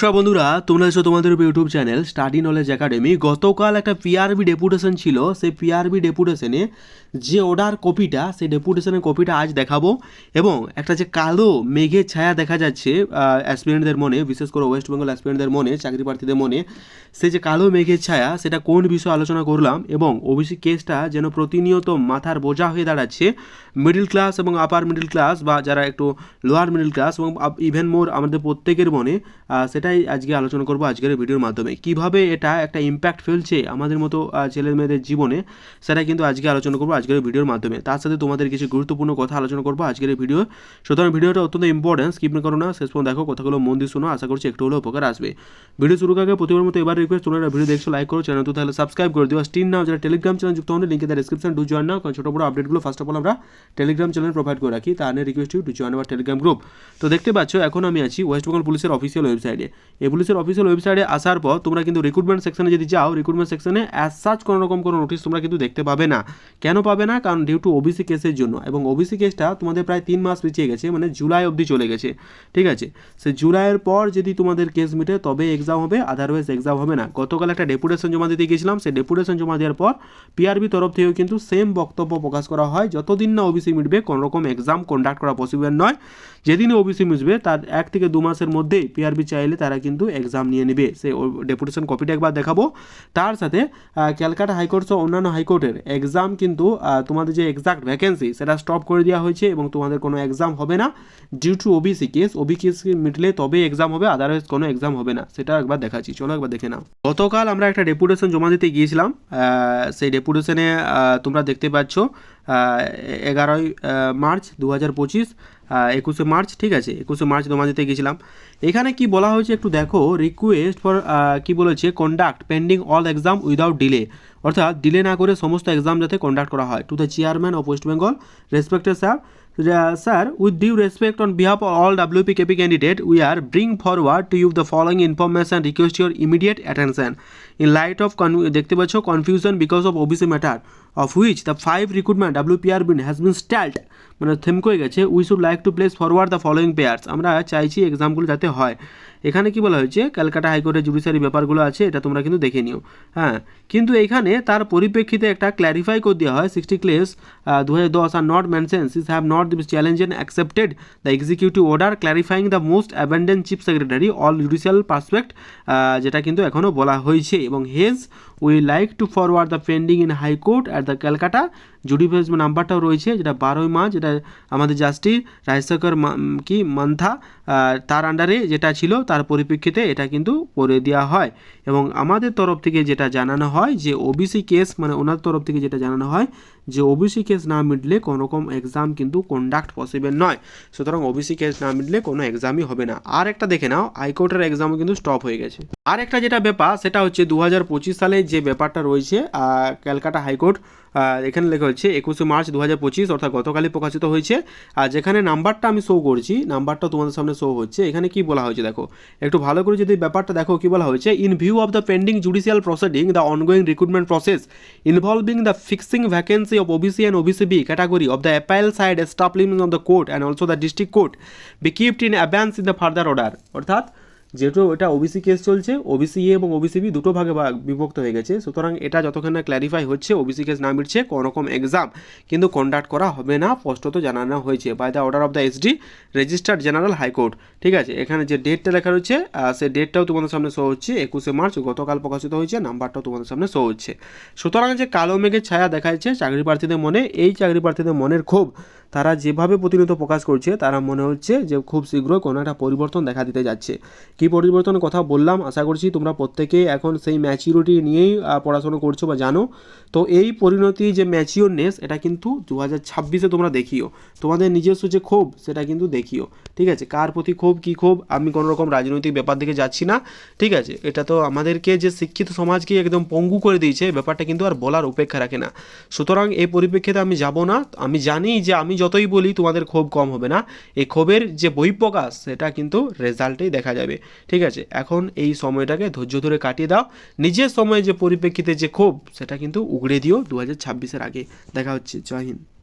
নমস্কার বন্ধুরা তোমরা এসো তোমাদের YouTube channel study knowledge academy. গতকাল একটা পিআরবি ডেপুটেশন ছিল। সেই পিআরবি ডেপুটেশনে যে অর্ডার কপিটা সেই ডেপুটেশনের কপিটা আজ দেখাবো। এবং একটা যে কালো মেঘের ছায়া দেখা যাচ্ছে অ্যাসপিরেন্টদের মনে বিশেষ করে ওয়েস্ট বেঙ্গল অ্যাসপিরেন্টদের মনে চাকরি প্রার্থীদের মনে সে যে কালো মেঘের ছায়া সেটা কোন বিষয়ে আলোচনা করলাম? এবং ওবিসি কেসটা যেন প্রতিনিয়ত মাথার বোঝা হয়ে দাঁড়াচ্ছে। মিডিল ক্লাস এবং আপার মিডিল ক্লাস বা যারা একটু লোয়ার মিডিল ক্লাস এবং ইভেন মোর আমাদের প্রত্যেকের মনে আহ, সেটাই আজকে আলোচনা করব আজকের ভিডিওর মাধ্যমে। কীভাবে এটা একটা ইম্প্যাক্ট ফেলছে আমাদের মতো ছেলে মেয়েদের জীবনে সেটা কিন্তু আজকে আলোচনা করব আজকের ভিডিওর মাধ্যমে। তার সাথে তোমাদের কিছু গুরুত্বপূর্ণ কথা আলোচনা করব আজকের ভিডিও। সুতরাং ভিডিওটা অত্যন্ত ইম্পর্টেন্ট স্কিপ করো না। শেষ পর্যন্ত দেখো, কথাগুলো মন দিয়ে শোনো। আশা করছি একটু হলেও উপকার আসবে। ভিডিও শুরু আগে প্রতিবার মতো এবার রিকোয়েস্ট তোমরা ভিডিও দেখছ লাইক করো চ্যানেল তো তাহলে সাবস্ক্রাইব করে দিও। স্টিন নাও যারা টেলিগ্রাম চ্যানেল যুক্ত হন লিঙ্কে ডিসক্রিপশন ডু জয়েন নাও কারণ ছোটো বড় আপডেটগুলো ফার্স্ট অফ অল আমরা টেলিগ্রাম চ্যানেল প্রোভাইড করে রাখি। তা নিয়ে request to join our Telegram group তো দেখতে পাচ্ছ, এখন আমি আছি ওয়েস্ট বেঙ্গল পুলিশের অফিসিয়াল ওয়েবসাইটে এই পুলিশের অফিসিয়াল ওয়েবসাইটে আসার পর তোমরা কিন্তু রিক্রুটমেন্ট সেকশনে যদি যাও রিক্রুটমেন্ট সেকশনে অ্যাজ সাচ কোনো রকম কোনো নোটিশ তোমরা কিন্তু দেখতে পাবে না। কেন পাবে না? কারণ ডিউ টু ওবিসি কেসের জন্য। এবং ওবিসি কেসটা তোমাদের প্রায় তিন মাস পিছিয়ে গেছে মানে জুলাই অবধি চলে গেছে। ঠিক আছে? সে জুলাইয়ের পর যদি তোমাদের কেস মিটে, তবে এক্সাম হবে আদারওয়াইজ এক্সাম হবে না। গতকাল একটা ডেপুটেশন জমা দিতে গিয়েছিলাম, সেই ডেপুটেশন জমা দেওয়ার পর পিআরবি তরফ থেকেও কিন্তু সেম বক্তব্য প্রকাশ করা হয়, যতদিন না ওবিসি মিটবে, কোনো রকম এক্সাম কন্ডাক্ট করা পসিবল নয়। যেদিনই ওবিসি মিটবে, তার এক থেকে দু মাসের মধ্যেই পিআরবি চাইলে তারা কিন্তু এক্সাম নিয়ে নেবে। সেই ডেপুটেশন কপিটা একবার দেখাবো। তার সাথে ক্যালকাটা হাইকোর্ট সহ অন্যান্য হাইকোর্টের এক্সাম কিন্তু তোমাদের যে এক্সাক্ট ভ্যাকেন্সি সেটা স্টপ করে দেওয়া হয়েছে এবং তোমাদের কোনো এক্সাম হবে না। Due to OBC case OB case মিটলে তবে এক্সাম হবে আদারওয়াইজ কোনো এক্সাম হবে না। সেটা একবার দেখাচ্ছি। চলো একবার দেখে নাও। গতকাল আমরা একটা ডেপুটেশন জমা দিতে গিয়েছিলাম। সেই ডেপুটেশনে তোমরা দেখতে পাচ্ছ এগারোই মার্চ দু হাজার পঁচিশ একুশে মার্চ, ঠিক আছে? একুশে মার্চ জমা দিতে গেছিলাম। এখানে কি বলা হয়েছে একটু দেখো রিকোয়েস্ট ফর কি বলেছে? Conduct pending all exam without delay অর্থাৎ ডিলে না করে সমস্ত এক্সাম যাতে কন্ডাক্ট করা হয়। To the chairman of West Bengal respected sir sir with due respect on behalf of all WP KP candidate we are bring forward to you the following information request your immediate attention in light of দেখতে পাচ্ছ confusion because of OBC matter of which the five recruitment WPR been has been stalled মানে থেমকয়ে গেছে we should like to place forward the following prayers আমরা চাইছি এক্সামগুলো যাতে হয়। এখানে কি বলা হয়েছে? ক্যালকাটা হাইকোর্টের জুডিশিয়ারি ব্যাপারগুলো আছে, এটা তোমরা কিন্তু দেখে নিও। হ্যাঁ কিন্তু এখানে তার পরিপ্রেক্ষিতে একটা ক্ল্যারিফাই করে দেওয়া হয় সিক্সটি ক্লেস দু হাজার দশ are not mentions is have not challenge and accepted the executive order clarifying the most abundant chief secretary all judicial perspective যেটা কিন্তু এখনও বলা হয়েছে। এবং has we like to forward the pending in high court at the Calcutta জুডিফেস নাম্বারটাও রয়েছে, যেটা বারোই মার্চ, যেটা আমাদের জাস্টিস রাজশেখর কি, মান্থা তার আন্ডারে যেটা ছিল, তার পরিপ্রেক্ষিতে এটা কিন্তু করে দেওয়া হয়। এবং আমাদের তরফ থেকে যেটা জানানো হয় যে ওবিসি কেস মানে ওনার তরফ থেকে যেটা জানানো হয় যে ওবিসি কেস না মিটলে কোনো রকম এক্সাম কিন্তু কন্ডাক্ট পসিবল নয়। সুতরাং ওবিসি কেস না মিটলে কোনো এক্সামই হবে না। আর একটা দেখে নাও হাইকোর্টের এক্সামও কিন্তু স্টপ হয়ে গেছে। আর একটা যেটা ব্যাপার, সেটা হচ্ছে দু সালে যে ব্যাপারটা রয়েছে ক্যালকাটা হাইকোর্ট এখানে লেখা হচ্ছে একুশে মার্চ দু হাজার পঁচিশ, অর্থাৎ গতকালই প্রকাশিত হয়েছে। আর যেখানে নাম্বারটা আমি শো করছি, নাম্বারটা তোমাদের সামনে শো হচ্ছে। এখানে কি বলা হয়েছে দেখো, একটু ভালো করে যদি ব্যাপারটা দেখো কি বলা হয়েছে। In view of the pending judicial proceeding the ongoing recruitment process involving the fixing vacancy of OBC and OBC B category of the appellate side establishment of the court and also the district court be kept in advance in the further order অর্থাৎ যেহেতু এটা OBC case চলছে OBC A এবং OBC B দুটো ভাগে বিভক্ত হয়ে গেছে। সুতরাং এটা যতক্ষণ না ক্ল্যারিফাই হচ্ছে ওবিসি কেস না মিটছে কোনো রকম এক্সাম কিন্তু কন্ডাক্ট করা হবে না স্পষ্টত জানানো হয়েছে by the order of the SD registered general high court ঠিক আছে? এখানে যে ডেটটা লেখা রয়েছে সে ডেটটাও তোমাদের সামনে শো হচ্ছে। একুশে মার্চ গতকাল প্রকাশিত হয়েছে নাম্বারটাও তোমাদের সামনে শো হচ্ছে। সুতরাং যে কালো মেঘের ছায়া দেখা যাচ্ছে চাকরি প্রার্থীদের মনে, এই চাকরি প্রার্থীদের মনের ক্ষোভ তারা যেভাবে প্রতিনিয়ত প্রকাশ করছে, তারা মনে হচ্ছে যে খুব শীঘ্রই কোনো একটা পরিবর্তন দেখা দিতে যাচ্ছে। কী পরিবর্তনের কথা বললাম, আশা করছি তোমরা প্রত্যেকেই এখন সেই ম্যাচিউরিটি নিয়েই পড়াশোনা করছ বা জানো। তো এই পরিণতি যে ম্যাচিওরনেস এটা কিন্তু দু হাজার ছাব্বিশে তোমরা দেখিও। তোমাদের নিজস্ব যে ক্ষোভ, সেটা কিন্তু দেখিও। ঠিক আছে? কার প্রতি ক্ষোভ, কী ক্ষোভ, আমি কোনো রকম রাজনৈতিক ব্যাপার দিকে যাচ্ছি না। ঠিক আছে? এটা তো আমাদেরকে যে শিক্ষিত সমাজকে একদম পঙ্গু করে দিয়েছে ব্যাপারটা কিন্তু আর বলার উপেক্ষা রাখে না। সুতরাং এই পরিপ্রেক্ষিতে আমি যাব না। আমি জানি যে আমি যতই বলি, তোমাদের ক্ষোভ কম হবে না। এই ক্ষোভের যে বহিঃপ্রকাশ, সেটা কিন্তু রেজাল্টেই দেখা যাবে। ঠিক আছে? এখন এই সময়টাকে ধৈর্য ধরে কাটিয়ে দাও। নিজের সময়ে যে পরিপ্রেক্ষিতে যে ক্ষোভ, সেটা কিন্তু উগড়ে দিও দু হাজার ছাব্বিশের আগে। দেখা হচ্ছে। জয় হিন্দ।